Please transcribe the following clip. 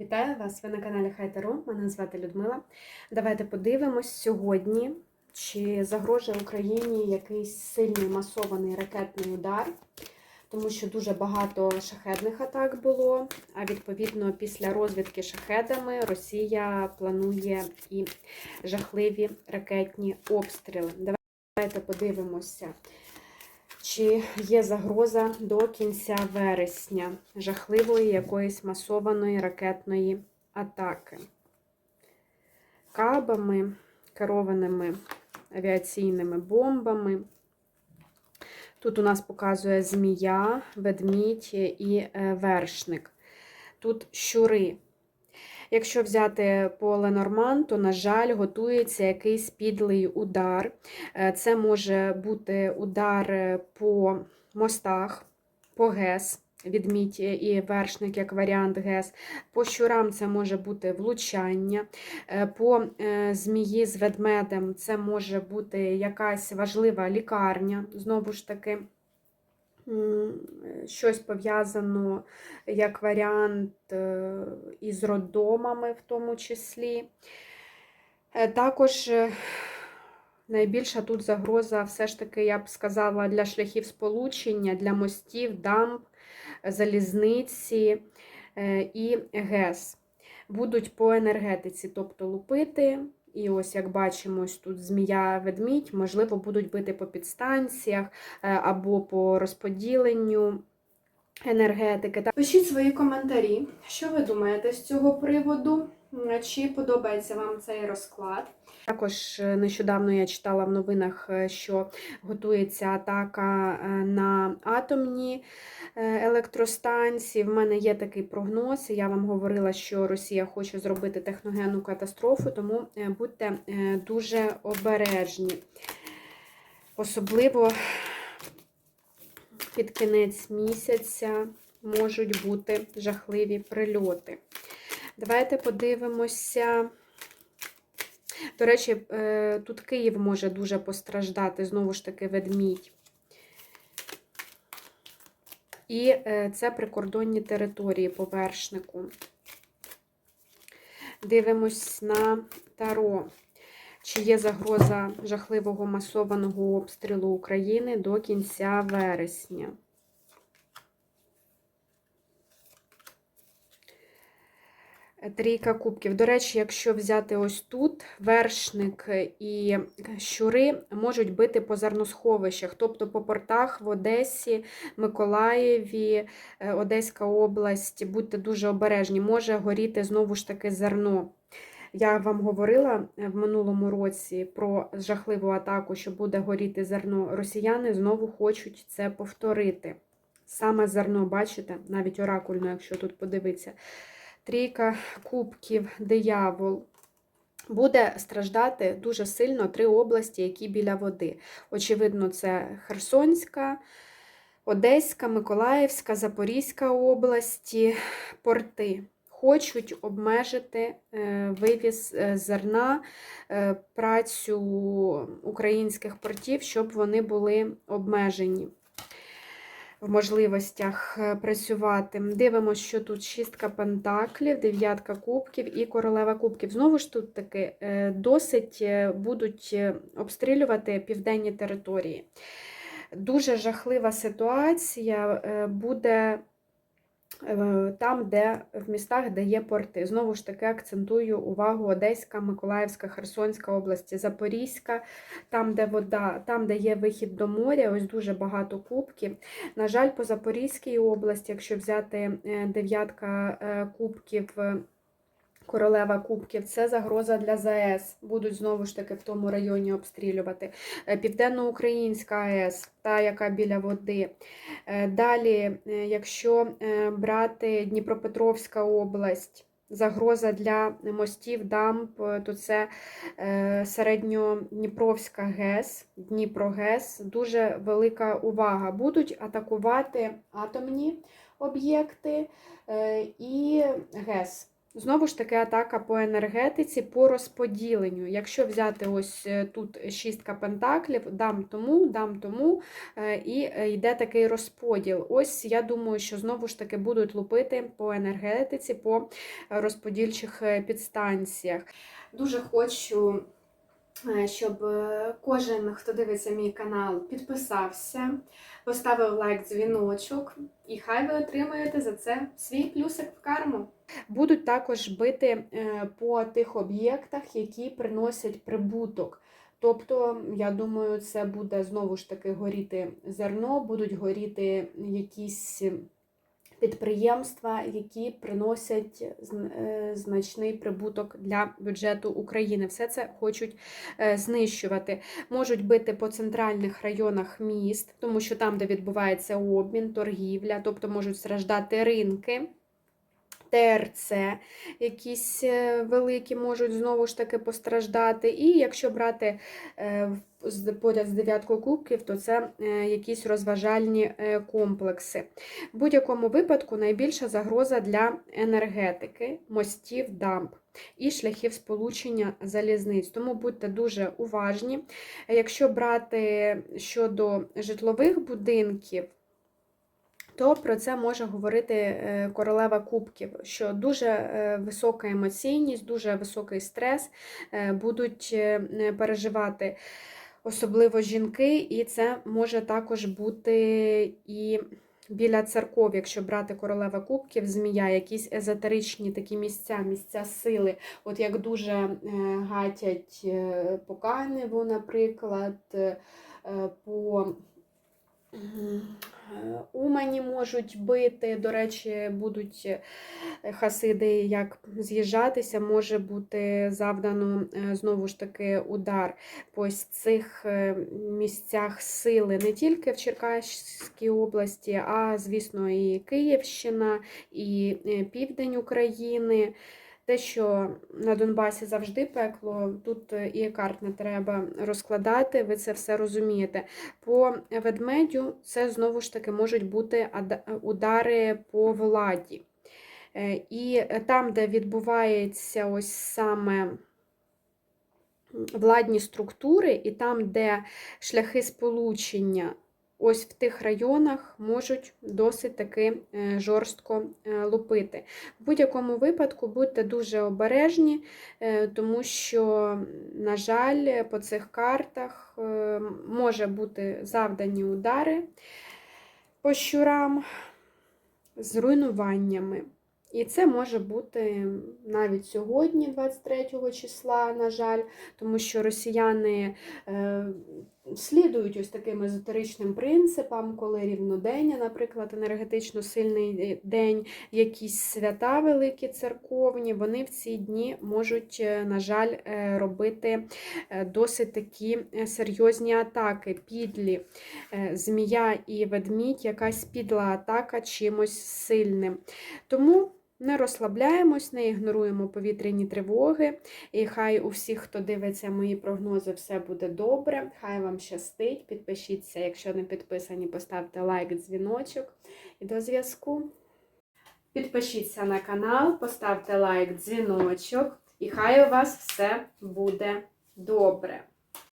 Вітаю вас! Ви на каналі Хайтеру. Мене звати Людмила. Давайте подивимось сьогодні, чи загрожує Україні якийсь сильний масований ракетний удар, тому що дуже багато шахедних атак було. А відповідно, після розвідки шахедами Росія планує і жахливі ракетні обстріли. Давайте подивимося. Чи є загроза до кінця вересня жахливої якоїсь масованої ракетної атаки? Кабами, керованими авіаційними бомбами. Тут у нас показує змія, ведмідь і е, вершник. Тут щури. Якщо взяти поле Норман, то, на жаль, готується якийсь підлий удар. Е, Це може бути удар е, по мостах, по ГЕС, відмідь і вершник як варіант ГЕС. По щурам це може бути влучання. Е, По е, змії з ведмедем це може бути якась важлива лікарня, знову ж таки. Щось пов'язано як варіант е, із роддомами, в тому числі. Е, Також е, найбільша тут загроза, все ж таки, я б сказала, для шляхів сполучення, для мостів, дамб, залізниці і ГЕС. Будуть по енергетиці, тобто лупити. І ось, як бачимо, ось тут змія ведмідь, можливо, будуть бити по підстанціях е, або по розподіленню енергетики. Пишіть свої коментарі, що ви думаєте з цього приводу, чи подобається вам цей розклад. Також е, нещодавно я читала в новинах, е, що готується атака е, на атомні електростанції. В мене є такий прогноз. Я вам говорила, що Росія хоче зробити техногенну катастрофу, тому будьте дуже обережні. Особливо під кінець місяця можуть бути жахливі прильоти. Давайте подивимося. До речі, е, тут Київ може дуже постраждати, знову ж таки, ведмідь. І е, це прикордонні території по вершнику. Дивимось на Таро. Чи є загроза жахливого масованого обстрілу України до кінця вересня? Трійка кубків. До речі, якщо взяти ось тут вершник і щури можуть бити по зерносховищах, тобто по портах в Одесі, Миколаєві, е, Одеська область. Будьте дуже обережні, може горіти знову ж таки зерно. Я вам говорила в минулому році про жахливу атаку, що буде горіти зерно. Росіяни знову хочуть це повторити. Саме зерно, бачите, навіть оракульно, якщо тут подивитися. Трійка кубків, диявол. Буде страждати дуже сильно три області, які біля води. Очевидно, це Херсонська, Одеська, Миколаївська, Запорізька області, порти. Хочуть обмежити е, вивіз е, зерна, е, працю українських портів, щоб вони були обмежені в можливостях е, працювати. Дивимося, що тут шістка пентаклів, дев'ятка кубків і королева кубків. Знову ж тут таки е, досить е, будуть обстрілювати південні території. Дуже жахлива ситуація буде там, де в містах, де є порти. Знову ж таки, акцентую увагу Одеська, Миколаївська, Херсонська області, Запорізька, там, де вода, там, де є вихід до моря, ось дуже багато кубків. На жаль, по Запорізькій області, якщо взяти е, дев'ятка е, кубків. Королева кубків це загроза для ЗАЕС. Будуть знову ж таки в тому районі обстрілювати. Е, Південноукраїнська АЕС, та яка біля води. Е, Далі, е, якщо брати Дніпропетровська область, загроза для мостів, дамб, е, то це середньодніпровська ГЕС, Дніпрогес. Дуже велика увага. Будуть атакувати атомні об'єкти і ГЕС. Знову ж таки, атака по енергетиці, по розподіленню. Якщо взяти ось е, тут шістка пентаклів, дам тому, дам тому, е, і е, йде такий розподіл. Ось я думаю, що знову ж таки будуть лупити по енергетиці, по розподільчих підстанціях. Дуже хочу. Щоб кожен, хто дивиться мій канал, підписався, поставив лайк, дзвіночок, і хай ви отримаєте за це свій плюсик в карму. Будуть також бити е, по тих об'єктах, які приносять прибуток. Тобто, я думаю, це буде знову ж таки горіти зерно, будуть горіти якісь підприємства, які приносять е, значний прибуток для бюджету України. Все це хочуть е, знищувати. Можуть бити по центральних районах міст, тому що там, де відбувається обмін, торгівля, тобто можуть страждати ринки. ТРЦ, якісь е, великі можуть знову ж таки постраждати. І якщо брати е, поряд з дев'яткою кубків, то це е, якісь розважальні комплекси. В будь-якому випадку найбільша загроза для енергетики, мостів, дамб. І шляхів сполучення залізниць. Тому будьте дуже уважні. Якщо брати щодо житлових будинків, то про це може говорити е, королева кубків, що дуже е, висока емоційність, дуже високий стрес е, будуть переживати особливо жінки, і це може також бути і біля церков, якщо брати королева кубків, змія, якісь езотеричні такі місця, місця сили, от як дуже гатять по Каневу, наприклад, по Умані можуть бити, до речі, будуть е, хасиди як з'їжджатися, може бути завдано е, знову ж таки удар по ось цих е, місцях сили не тільки в Черкаській області, а, звісно, і Київщина, і південь України. Те, що на Донбасі завжди пекло, тут е, і карт не треба розкладати, ви це все розумієте. По ведмедю це знову ж таки можуть бути удари по владі. Е, І там, де відбувається ось саме владні структури, і там, де шляхи сполучення, ось в тих районах можуть досить таки е, жорстко е, лупити. В будь-якому випадку будьте дуже обережні, е, тому що, на жаль, по цих картах може бути завдані удари по щурам з руйнуваннями. І це може бути навіть сьогодні, 23 числа, на жаль, тому що росіяни слідують ось таким езотеричним принципам, коли рівнодення, наприклад, енергетично сильний день, якісь свята великі церковні, вони в ці дні можуть, е, на жаль, е, робити е, досить такі е, серйозні атаки, підлі. Е, Змія і ведмідь, якась підла атака чимось сильним. Тому не розслабляємось, не ігноруємо повітряні тривоги. І хай у всіх, хто дивиться мої прогнози, все буде добре. Хай вам щастить. Підпишіться, якщо не підписані, поставте лайк, дзвіночок. І до зв'язку. Підпишіться на канал, поставте лайк, дзвіночок, і хай у вас все буде добре.